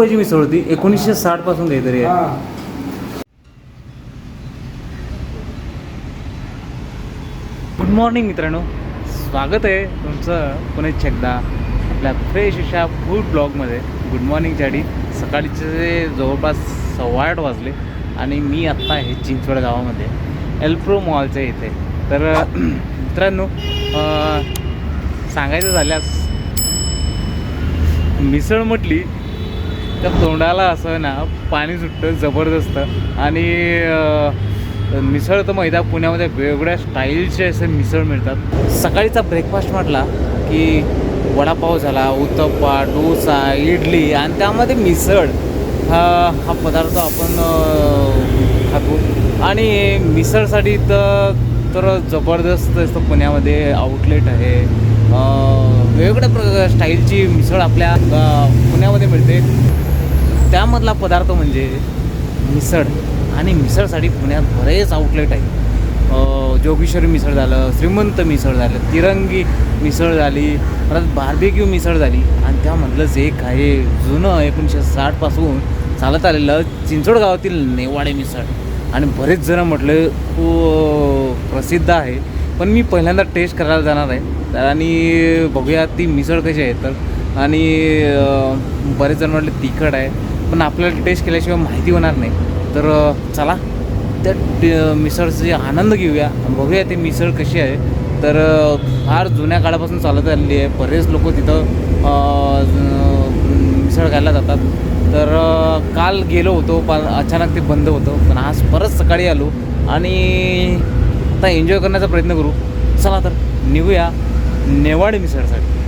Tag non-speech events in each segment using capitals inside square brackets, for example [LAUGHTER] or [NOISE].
रुपयाची मिसळ होती एकोणीसशे साठपासून काहीतरी आहे. गुड मॉर्निंग मित्रांनो. स्वागत आहे तुमचं पुणे एकदा आपल्या फ्रेश अशा फूड ब्लॉगमध्ये गुड मॉर्निंगसाठी सकाळचे जवळपास सव्वा आठ वाजले आणि मी आत्ता आहे चिंचवड गावामध्ये एल्प्रो मॉलच्या इथे. तर मित्रांनो सांगायचं झाल्यास मिसळ म्हटली त्या तोंडाला असं ना पाणी सुटतं जबरदस्त. आणि मिसळ तर मैदा पुण्यामध्ये वेगवेगळ्या स्टाईलचे असे मिसळ मिळतात. सकाळीचा ब्रेकफास्ट म्हटला की वडापाव झाला उत्तप्पा डोसा इडली आणि त्यामध्ये मिसळ हा हा पदार्थ आपण खातो. आणि मिसळसाठी तर तर जबरदस्त असतं. पुण्यामध्ये आउटलेट आहे. वेगवेगळ्या प्रकार स्टाईलची मिसळ आपल्या पुण्यामध्ये मिळते. त्यामधला पदार्थ म्हणजे मिसळ. आणि मिसळसाठी पुण्यात बरेच आउटलेट आहे जोगेश्वरी मिसळ झालं श्रीमंत मिसळ झालं तिरंगी मिसळ झाली परत बार्बेक्यू मिसळ झाली. आणि त्यामधलंच एक आहे जुनं एकोणीसशे साठपासून चालत आलेलं चिंचोड गावातील नेवाडे मिसळ. आणि बरेच जण म्हटलं खूप हो, प्रसिद्ध आहे. पण मी पहिल्यांदा टेस्ट करायला जाणार आहे. आणि बघूया ती मिसळ कशी आहे तर. आणि बरेच जण म्हटले तिखट आहे. पण आपल्याला टेस्ट केल्याशिवाय माहिती होणार नाही. तर चला त्या मिसळचे आनंद घेऊया. बघूया ते मिसळ कशी आहे. तर फार जुन्या काळापासून चालत आलेली आहे. बरेच लोक तिथं मिसळ खायला जातात. तर काल गेलो होतो. पण अचानक ते बंद होतं. पण आज परत सकाळी आलो. आणि आता एन्जॉय करण्याचा प्रयत्न करू. चला तर निघूया नेवाड मिसळसाठी.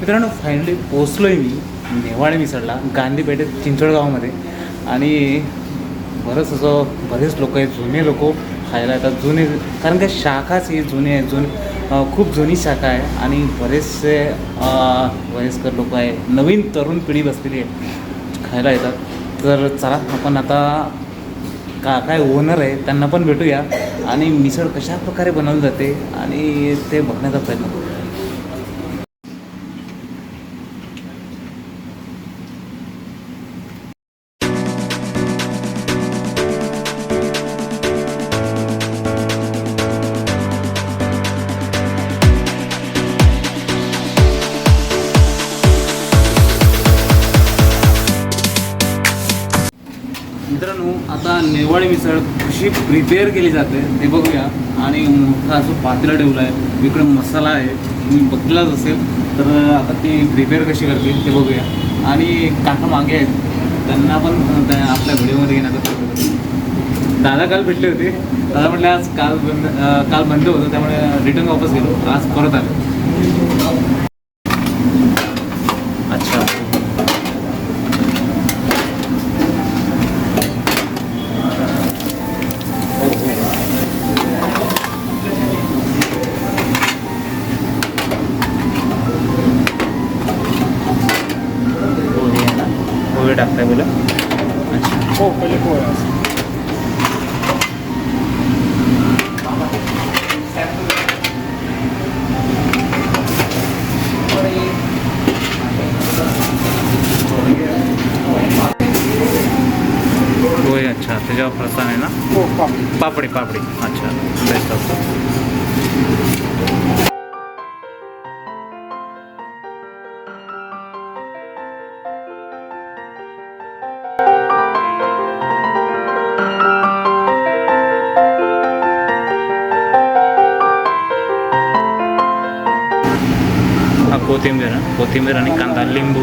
मित्रांनो फायनली पोचलो आहे मी. नेवाळे मिसळला. गांधी पेठेत गावामध्ये आणि बरंच असं बरेच लोक आहेत जुने लोक खायला येतात. जुने कारण का शाखाच ही जुने आहे जुन खूप जुनी शाखा आहे. आणि बरेचसे वयस्कर लोक आहे नवीन तरुण पिढी बसलेली आहे खायला येतात. तर चला आपण आता का काय ओनर आहे त्यांना पण भेटूया. आणि मिसळ कशा प्रकारे बनवली जाते आणि ते बघण्याचा प्रयत्न करू. प्रिपेअर केली जाते ते बघूया. आणि मोठा असं पातेला ठेवला आहे इकडे मसाला आहे तुम्ही बघितलाच असेल. तर आता ती प्रिपेअर कशी करते ते बघूया. आणि काका मागे आहेत. त्यांना पण त्या आपल्या व्हिडिओमध्ये घेण्याचा प्रयत्न दादा काल भेटले होते. दादा म्हटले आज काल बंद काल बंद होतं त्यामुळे रिटर्न वापस गेलो आज परत आलो. हो पहिले पोहे असं. होय अच्छा त्याच्यावर फरसाण आहे ना? हो पापडी. पापडी पापडी. अच्छा बेस्ट असतं कोथिंबीर आणि कांदा लिंबू.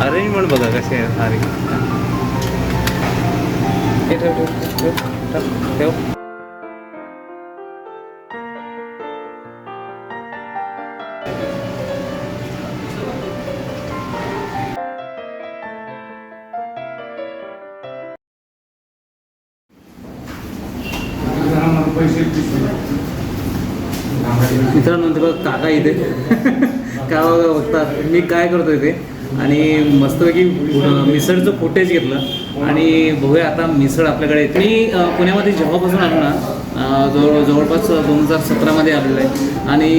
अरेंजमेंट बघा कशी आहे सारी. ठेव ठेव ठेव ठेव. मित्रांनो ते बघ काका इथे. [LAUGHS] का बघा बघतात. मी काय करतो इथे? आणि मस्तपैकी मिसळचं फुटेज घेतलं. आणि बघूया आता मिसळ आपल्याकडे येते. मी पुण्यामध्ये जेव्हापासून आलो ना जवळ जवळपास दोन हजार सतरामध्ये आलेलं आहे. आणि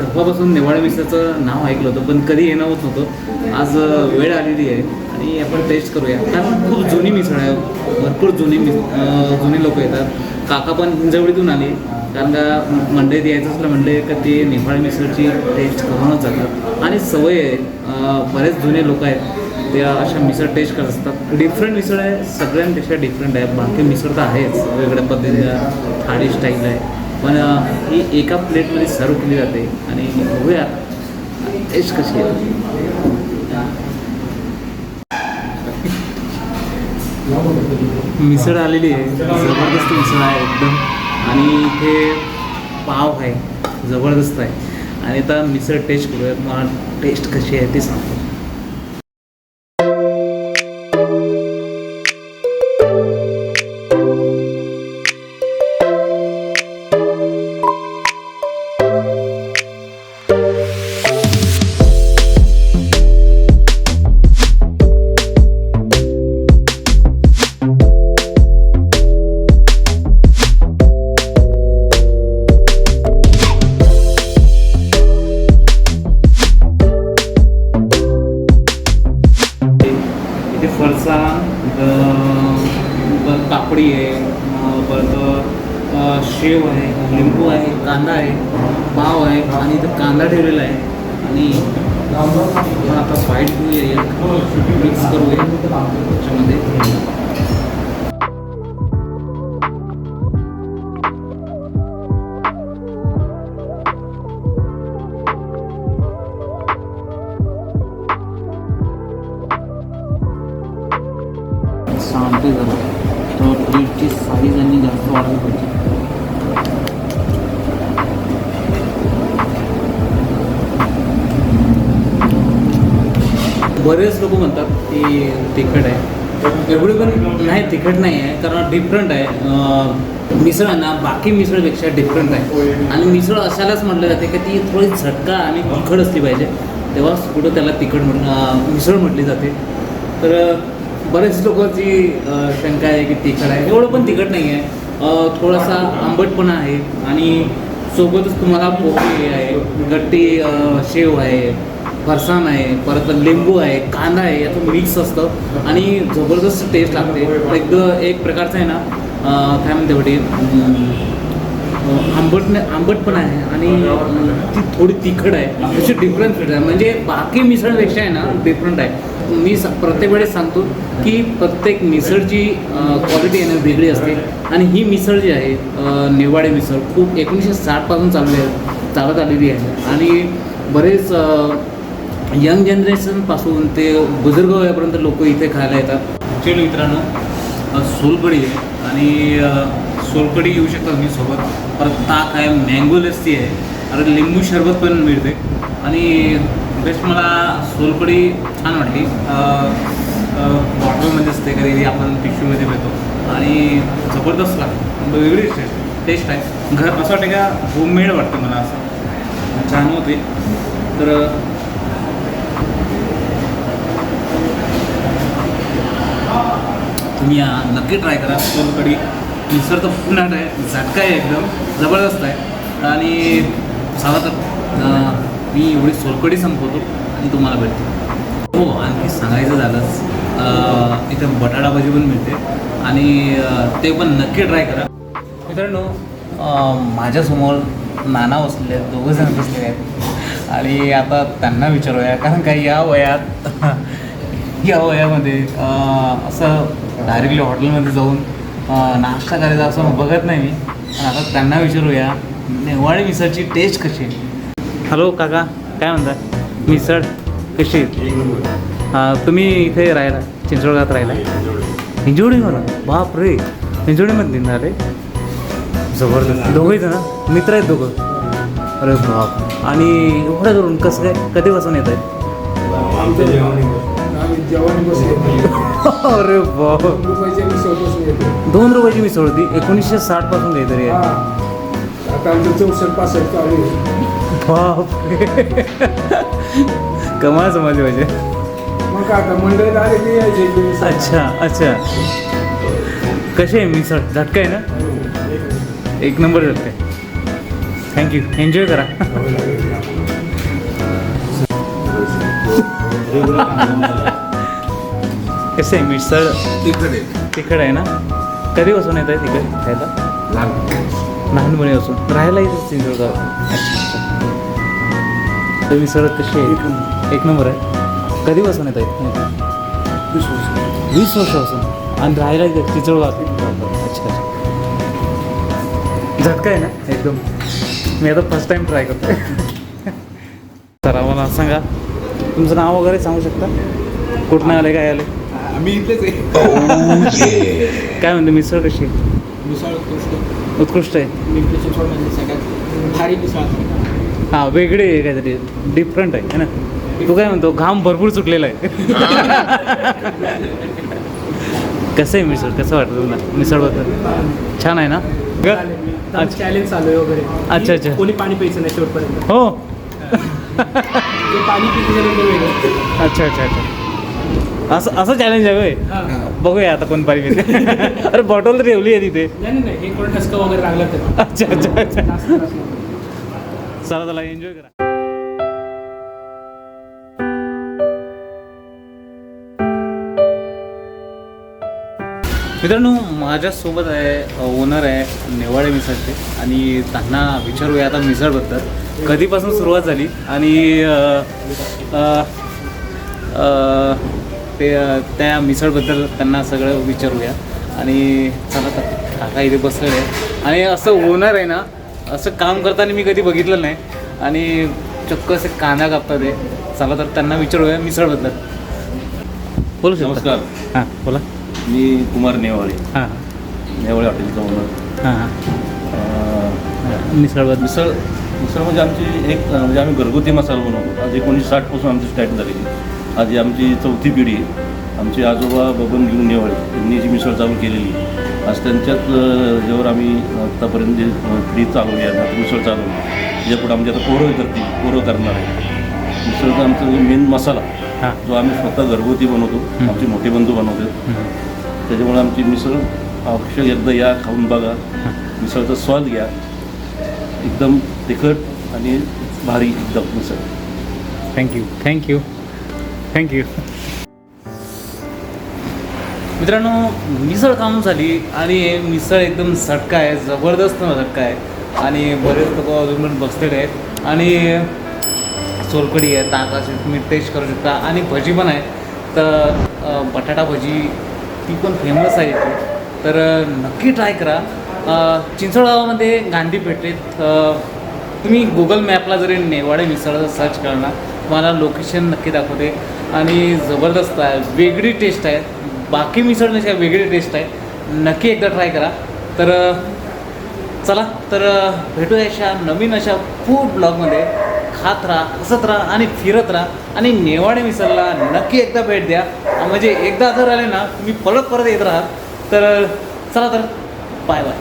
तेव्हापासून नेवाळे मिसळचं नाव ऐकलं होतं पण कधी येणं होत नव्हतं. आज वेळ आलेली आहे. आणि आपण टेस्ट करूया. कारण खूप जुनी मिसळ आहे. भरपूर जुनी मिस जुनी लोक येतात. काका पण हिंजवडीतून आले. कारण का मंडईत यायचं असलं म्हणले का ते नेपाळी मिसळची टेस्ट करूनच जातात. आणि सवय आहे. बरेच जुने लोक आहेत. ते अशा मिसळ टेस्ट करत असतात. डिफरंट मिसळ आहे. सगळ्यांपेक्षा डिफरंट आहे. बाकी मिसळ तर आहेच. वेगळ्या पद्धतीनं थाळी स्टाईल आहे. पण ही एका प्लेटमध्ये सर्व केली जाते. आणि बघूया टेस्ट कशी आहे. मिसळ आलेली आहे. जबरदस्त मिसळ आहे एकदम. आणि इथे पाव आहे. जबरदस्त आहे. आणि आता मिसळ टेस्ट करूया मला टेस्ट कशी आहे ते सांगतो. तिखट आहे. एवढी पण नाही तिखट नाही आहे कारण डिफरंट आहे. मिसळ ना बाकी मिसळपेक्षा डिफरंट आहे. आणि मिसळ अशालाच म्हटलं जाते की ती थोडी झटका आणि तिखट असली पाहिजे. तेव्हाच कुठं त्याला तिखट म्हण मिसळ म्हटली जाते. तर बरेच लोकांची शंका आहे की तिखट आहे एवढं पण तिखट नाही आहे. थोडासा आंबटपणा आहे. आणि सोबतच तुम्हाला पोहे आहे गट्टी शेव आहे. फरसाण आहे परत लिंबू आहे कांदा आहे याचं मिक्स असतं. आणि जबरदस्त टेस्ट लागते. एक एक प्रकारचं आहे ना काय म्हणते वाटे आंबट आंबट पण आहे आणि ती थोडी तिखट आहे. अशी डिफरन्स आहे म्हणजे बाकी मिसळपेक्षा आहे ना डिफरंट आहे. मी स प्रत्येक वेळेस सांगतो की प्रत्येक मिसळची क्वालिटी आहे ना वेगळी असते. आणि ही मिसळ जी आहे अं, नेवाडे मिसळ खूप एकोणीसशे साठपासून चालली आहे चालत आलेली आहे. आणि बरेच यंग जनरेशनपासून ते बुजुर्ग वयापर्यंत लोक इथे खायला येतात. ॲक्च्युली मित्रांनो सोलकडी सोलकढी आहे आणि सोलकडी सोलकढी येऊ शकतात मी सोबत. परत ताक आहे मँगो लस्सी आहे आणि लिंबू सरबत पण मिळते. आणि बेस्ट मला सोलकढी छान वाटली. अ, बॉटलमध्ये असते कधी आपण पिशवीमध्ये मिळतो आणि जबरदस्त लागतो. वेगळीच टेस्ट टेस्ट आहे. घर असं वाटतं का होममेड वाटतं मला असं. छान होते. तर तुम्ही या नक्की ट्राय करा. सोलकडी मिसळ तर पुन्हा आहे झटका आहे एकदम जबरदस्त आहे. आणि सांगा तर मी एवढी सोलकडी संपवतो आणि तुम्हाला भेटतो. हो आणखी सांगायचं झालंच इथे इथं बटाटा भाजी पण मिळते. आणि ते पण नक्की ट्राय करा. मित्रांनो माझ्यासमोर नाना बसलेले आहेत दोघं जण बसलेले आहेत. आणि आता त्यांना विचारूया कारण काय या वयात या वयामध्ये असं डायरेक्टली हॉटेलमध्ये जाऊन नाश्ता करायचा असं बघत नाही मी. पण आता त्यांना विचारूया नेवाळी मिसळची टेस्ट कशी आहे? हॅलो काका. काय म्हणता मिसळ कशी? आहे तुम्ही इथे राहायला चिंचवडगात राहिला हिंजवडीमध्ये बाप रे हिंजवडीमध्ये ना रे जबरदस्त. दोघंही जण? मित्र आहेत दोघं. अरे बाप. आणि एवढ्या करून कसं काय कधीपासून येत आहे जेवण अरे बाप. रुपयाच्या मिसळ बसून येतो दोन रुपयाची मिसळ होती. एकोणीसशे साठपासून काहीतरी हा आहे. आता आमचं चौसष्ट पासष्ट चालू आहे. बाप कमाल समजली पाहिजे. मग काय आता मंडळीत आले की यायचे इथे मिसळ. अच्छा अच्छा. कशी आहे मिसळ? झटका आहे ना? एक नंबर झटका आहे. थँक्यू एन्जॉय करा. [LAUGHS] कसं आहे मिसळ तिखट आहे. ना? कधीपासून येत आहे तिखट खायला? लहानपणी असून राहायला इथं सिंधुदुर्ग तर मिसळ कशी आहे एक नंबर. आहे? कधीपासून येत आहे वीस वर्षापासून आणि राहायला इथे चिचोळगाव अच्छा अच्छा. झटका आहे ना? एकदम. मी आता फर्स्ट टाइम ट्राय करतो तर आम्हाला सांगा. तुमचं नाव वगैरे सांगू शकता? कुठनं आले काय आले? आम्ही इथलेच आहे. काय म्हणते मिसळ कशी? आहे? मिसळ उत्कृष्ट. उत्कृष्ट आहे. सगळ्यात भारी मिसळ हां वेगळे आहे काहीतरी. डिफरंट आहे है ना? तू काय म्हणतो घाम भरपूर सुटलेला आहे. कसं आहे मिसळ? कसं वाटतं तुला मिसळबद्दल? छान आहे ना? ग अच्छा. चॅलेंज चालू आहे वगैरे. अच्छा, अच्छा. कोणी पाणी प्यायचं नाही शेवटपर्यंत. हो. जे पाणी पिते वेगळं. अच्छा अच्छा अच्छा. असं असं चॅलेंज आहे होय. हां. बघूया आता कोण पाणी पिते [LAUGHS] अरे बॉटल तर ठेवली आहे तिथे. अच्छा अच्छा अच्छा. चला चला एन्जॉय करा. मित्रांनो माझ्यासोबत आहे ओनर आहे नेवाळे मिसळचे. आणि त्यांना विचारूया आता मिसळबद्दल. कधीपासून सुरुवात झाली? आणि ते त्या मिसळबद्दल त्यांना सगळं विचारूया. आणि चला तर काका इथे बसलेले आहे आणि असं ओनर आहे ना असं काम करताना मी कधी बघितलं नाही. आणि चक्क असे कांदा कापतात ते चला तर त्यांना विचारूया मिसळबद्दल. बोलू शकता? नमस्कार. हां बोला. मी कुमार नेवाळे. हां नेवाळे हॉटेलचा ओनर हां हां. मिसळबद्दल. मिसळ मिसळ म्हणजे आमची एक म्हणजे आम्ही घरगुती मसाला बनवतो. आज एकोणीसशे साठपासून आमची स्टार्ट झालेली आज आमची चौथी पिढी आहे. आमचे आजोबा बबन घेऊन नेवाळे यांनी जी मिसळ चालू केलेली. आज त्यांच्याच ह्याच्यावर आम्ही आत्तापर्यंत जे पिढी चालवली आहे आता मिसळ चालवली त्याच्यापुढे आमची आता पोरं करतील पोरं करणार आहे. मिसळचा आमचा मेन मसाला जो आम्ही स्वतः घरगुती बनवतो आमचे मोठे बंधू बनवतात. त्याच्यामुळे आमची मिसळ अक्षर एकदा या खाऊन बघा. मिसळचा स्वाद घ्या. एकदम तिखट आणि भारी एकदम मिसळ. थँक्यू थँक्यू थँक्यू मित्रांनो मिसळ खाऊन झाली? आणि मिसळ एकदम झटका आहे जबरदस्त झटका आहे. आणि बरेच लोक अजून पण बसलेले आहेत. आणि सोलकडी आहे ताकाची तुम्ही टेस्ट करू शकता. आणि भजी पण आहे. तर बटाटा भजी ती पण फेमस आहे इथे. तर नक्की ट्राय करा. अ, चिंचवडगावामध्ये गांधी पेठेत तुम्ही गुगल मॅपला जरी नेवाडे मिसळ सर्च करणार तुम्हाला लोकेशन नक्की दाखवते. आणि जबरदस्त आहे. वेगळी टेस्ट आहे. बाकी मिसळ वेगळी टेस्ट आहे. नक्की एकदा ट्राय करा. तर चला तर भेटू भेटूया अशा नवीन अशा फूड ब्लॉगमध्ये खात राहा हसत राहा आणि फिरत राहा. आणि नेवाडे मिसळला नक्की एकदा भेट द्या. म्हणजे एकदा जर आले ना तुम्ही परत परत येत राहाल. तर चला तर बाय बाय